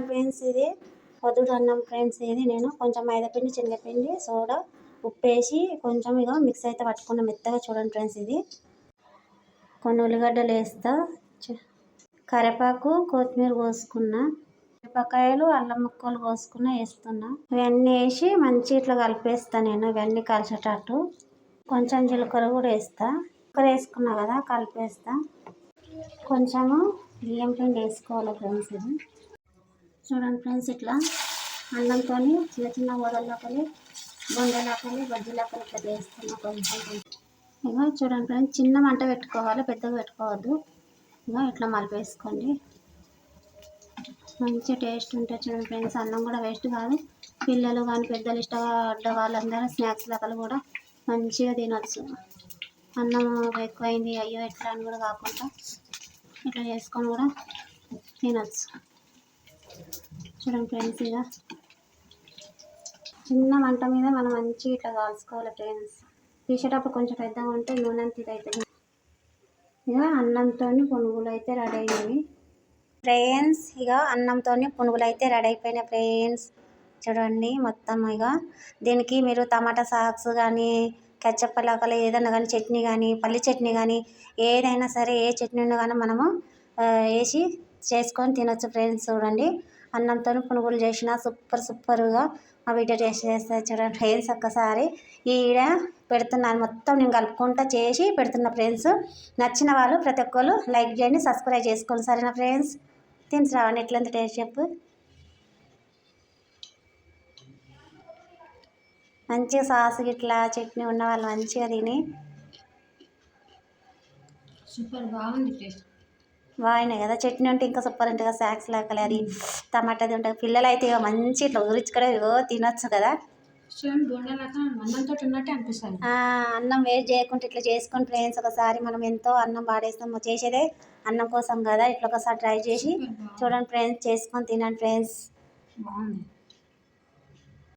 చూడండి ఫ్రెండ్స్ ఇది. వదుడు అన్నం ఫ్రెండ్స్ ఇది. నేను కొంచెం మైదాపిండి శనగపిండి సోడా ఉప్పు వేసి కొంచెం ఇక మిక్స్ అయితే పట్టుకున్న మెత్తగా చూడండి ఫ్రెండ్స్ ఇది. కొన్ని ఉల్లిగడ్డలు వేస్తా. కరివేపాకు కొత్తిమీర కోసుకున్నా. మిరపకాయలు అల్లం ముక్కలు కోసుకున్న వేస్తున్నా. ఇవన్నీ వేసి మంచి ఇట్లా కలిపేస్తా నేను. ఇవన్నీ కలిసేటట్టు. కొంచెం జీలకర్ర కూడా వేస్తా. జీలకర్ర వేసుకున్నా కదా కలిపేస్తా. కొంచెము బియ్యం పిండి వేసుకోవాలి ఫ్రెండ్స్ ఇది. చూడండి ఫ్రెండ్స్ ఇట్లా. అన్నంతో చిన్న చిన్న వడలకలి బొండలకలి బజ్జీలకలి ఇట్లా వేస్తున్నా కొంచెం కొంచెం. చూడండి ఫ్రెండ్స్ చిన్న మంట పెట్టుకోవాలి పెద్దగా పెట్టుకోవద్దు. ఇంకా ఇట్లా మలిపేసుకోండి మంచి టేస్ట్ ఉంటుంది చూడండి ఫ్రెండ్స్ అన్నం కూడా వేస్ట్ కాదు. పిల్లలు కానీ పెద్దలు ఇష్టపడ్డ వాళ్ళందరూ స్నాక్స్ లెక్కలు కూడా మంచిగా తినచ్చు. అన్నం ఎక్కువైంది అయ్యో ఎట్లా అని కూడా కాకుండా ఇట్లా చేసుకొని కూడా తినచ్చు. చూడండి ఫ్రెండ్స్ ఇక చిన్న మంట మీద మనం మంచిగా ఇట్లా కాల్చుకోవాలి ఫ్రెండ్స్ తీసేటప్పుడు కొంచెం పెద్దగా ఉంటే నూనె అంత అవుతుంది ఇక అన్నంతో పునుగులు అయితే రెడీ అయినవి ఫ్రెండ్స్ ఇక అన్నంతో పునుగులు అయితే రెడీ అయిపోయినాయి ఫ్రెండ్స్ చూడండి మొత్తం ఇక దీనికి మీరు టమాటా సాక్స్ కానీ కెచ్చప్ పలాకలు ఏదైనా కానీ చట్నీ కానీ పల్లి చట్నీ కానీ ఏదైనా సరే ఏ చట్నీ కానీ మనము వేసి చేసుకొని తినొచ్చు ఫ్రెండ్స్ చూడండి. అన్నంతో పునుగులు చేసిన సూపర్ సూపర్గా మా వీడియో టేస్ట్ చేస్తారు చూడండి ఫ్రెండ్స్ ఒక్కసారి. ఈడ పెడుతున్నాను మొత్తం నేను కలుపుకుంటా చేసి పెడుతున్న ఫ్రెండ్స్. నచ్చిన వాళ్ళు ప్రతి ఒక్కరు లైక్ చేయండి సబ్స్క్రైబ్ చేసుకోండి. సరేనా ఫ్రెండ్స్? తిని రావండి. ఎట్లంత టేస్ట్ చెప్పు. మంచిగా సాస్ గిట్లా చట్నీ ఉన్న వాళ్ళు మంచిగా తిని. సూపర్ బాగుంది టేస్ట్. బాగున్నాయి కదా చట్నీ ఉంటే ఇంకా సూపర్ ఉంటుంది కదా సాక్స్ లాగా అది టమాటాది ఉంటుంది పిల్లలు అయితే ఇక మంచి ఇట్లా ఉరిచుకొని ఇగో తినొచ్చు కదా. అన్నం వేస్ట్ చేయకుండా ఇట్లా చేసుకొని ఫ్రెండ్స్ ఒకసారి మనం ఎంతో అన్నం పాడేస్తాం చేసేదే అన్నం కోసం కదా ఇట్లా ఒకసారి ట్రై చేసి. చూడండి ఫ్రెండ్స్ చేసుకొని తినండి ఫ్రెండ్స్ బాగుంది.